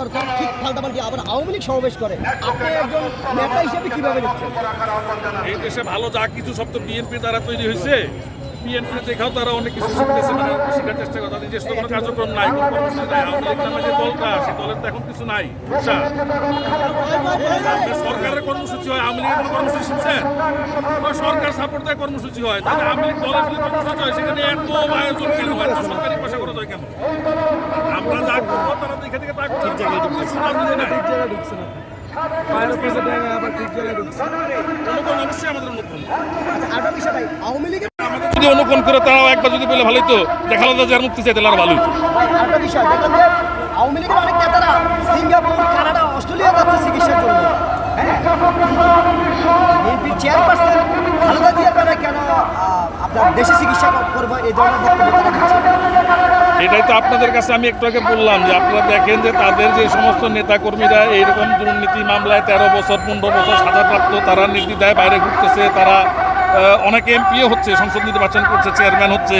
সরকার ঠিক আবার আওয়ামী লীগ সমাবেশ করে। আপনি একজন নেতা হিসেবে কীভাবে দেখছেন? এই দেশে ভালো যা কিছু সব তো বিএনপি দ্বারা তৈরি হয়েছে। বিএনপি দেখাও তারা অনেক কিছু শিখতেছে মানে চেষ্টা করে। তাদের নিজস্ব কোনো কার্যক্রম নাই আওয়ামী দলটা সে দলের তো এখন কিছু নাই। বুঝছা সরকারের কর্মসূচি হয়, আওয়ামী লীগের কর্মসূচি শুনছেন সরকার সাপোর্ট দেয় কর্মসূচি হয়, তাহলে আওয়ামী লীগ দলের কর্মসূচি হয়, সেখানে এত আয়োজন কেন এত সরকারি পয়সা খরচ হয় কেন আমরা যা করব তারা দেখে দেখে তা করছে ঠিক জায়গায় ঢুকছে না অনুকরণ অবশ্যই আমাদের অনুকরণ আচ্ছা আরেকটা বিষয় ভাই আওয়ামী লীগের আমাদের যদি অনুকরণ করে তারাও একবার যদি বলে ভালোই তো। দেখা খালেদা যার মুক্তি চাই তাহলে আর ভালোই। আওয়ামী লীগের অনেক নেতারা সিঙ্গাপুর কানাডা অস্ট্রেলিয়া যাচ্ছে চিকিৎসার জন্য। হ্যাঁ? বিএনপির চেয়ারপারসন খালেদা জিয়ার কেন আপনার দেশে চিকিৎসা করব এই ধরনের বক্তব্য এটাই তো আপনাদের কাছে আমি একটু আগে বললাম যে আপনারা দেখেন যে তাদের যে সমস্ত নেতাকর্মীরা এইরকম দুর্নীতি মামলায় তেরো বছর পনেরো বছর সাজাপ্রাপ্ত তারা নির্দ্বিধায় বাইরে ঘুরতেছে তারা অনেকে এমপিও হচ্ছে সংসদ নির্বাচন করছে চেয়ারম্যান হচ্ছে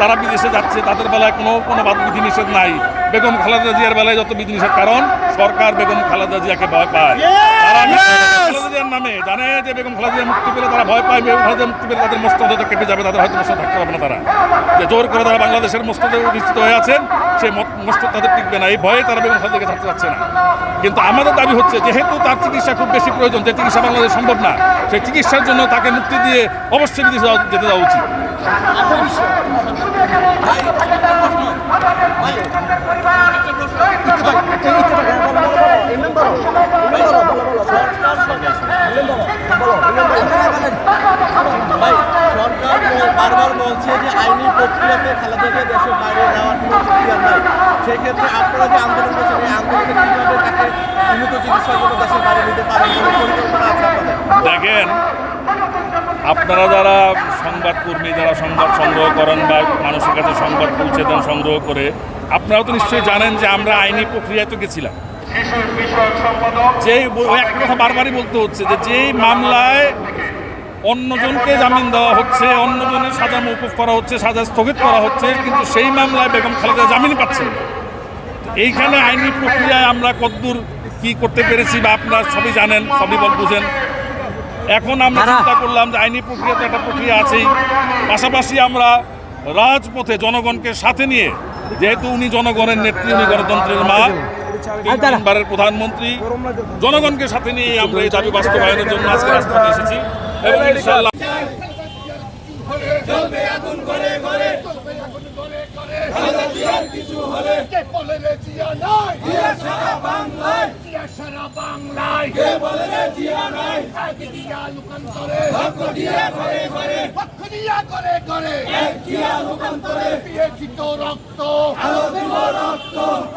তারা বিদেশে যাচ্ছে তাদের বেলায় কোনো কোনো বাদ বিধিনিষেধ নাই। বেগম খালেদা জিয়ার বেলায় যত বিধিনিষেধ কারণ সরকার বেগম খালেদা জিয়াকে ভয় পায়। তারা নামে জানে যে বেগম খালেদা মুক্তি পেলে তারা ভয় পায় বেগম খালেদা মুক্তি পেলে তাদের মস্তক হয়তো যাবে তাদের হয়তো মস্তক থাকতে পারবে না তারা যে জোর করে তারা বাংলাদেশের মস্তকে অধিষ্ঠিত হয়ে আছেন সেই মস্তক তাদের টিকবে না এই ভয়ে তারা বেগম খালেদাকে থাকতে যাচ্ছে না কিন্তু আমাদের দাবি হচ্ছে যেহেতু তার চিকিৎসা খুব বেশি প্রয়োজন যে চিকিৎসা বাংলাদেশ সম্ভব না সেই চিকিৎসার জন্য তাকে মুক্তি দিয়ে অবশ্যই বিদেশে যেতে দেওয়া উচিত ভাই সরকার বারবার বলছে যে আইনি প্রক্রিয়াতে খেলাধুলাকে দেশের বাইরে যাওয়ার কোনো প্রক্রিয়া নাই সেক্ষেত্রে আপনারা যে আন্দোলন করছেন এই আন্দোলনে কীভাবে তাকে উন্নত চিকিৎসার জন্য দেশের বাইরে নিতে পারেন কোনো পরিকল্পনা আছে দেখেন, আপনারা যারা সংবাদকর্মী, যারা সংবাদ সংগ্রহ করেন বা মানুষের কাছে সংবাদ পৌঁছে দেন, সংগ্রহ করে, আপনারাও তো নিশ্চয়ই জানেন যে আমরা আইনি প্রক্রিয়ায় তো গেছিলাম। যেই ব- একটা কথা বারবারই বলতে হচ্ছে যে যেই মামলায় অন্যজনকে জামিন দেওয়া হচ্ছে অন্যজনের সাজা মৌকুফ করা হচ্ছে সাজা স্থগিত করা হচ্ছে কিন্তু সেই মামলায় বেগম খালেদা জামিন পাচ্ছেন না। এইখানে আইনি প্রক্রিয়ায় আমরা কতদূর কি করতে পেরেছি বা আপনারা সবই জানেন সবই বল বুঝেন। এখন আমরা চিন্তা করলাম যে আইনি প্রক্রিয়া তো একটা প্রক্রিয়া আছেই। পাশাপাশি আমরা রাজপথে জনগণকে সাথে নিয়ে যেহেতু উনি জনগণের নেত্রী উনি গণতন্ত্রের মা তিনি তিনবারের প্রধানমন্ত্রী জনগণকে সাথে নিয়ে আমরা এই দাবি বাস্তবায়নের জন্য আজকে রাজপথে এসেছি। এবং ইনশাআল্লাহ কে বলে রে জিয়া নাই জিয়া সারা বাংলায় জিয়া সারা বাংলায় কে বলে রে জিয়া নাই এক দিয়া লুকান্তরে ভক্ত দিয়া করে করে ভক্ত দিয়া করে করে এক দিয়া লুকান্তরে পিয়েছি তো রক্ত আলো দিব রক্ত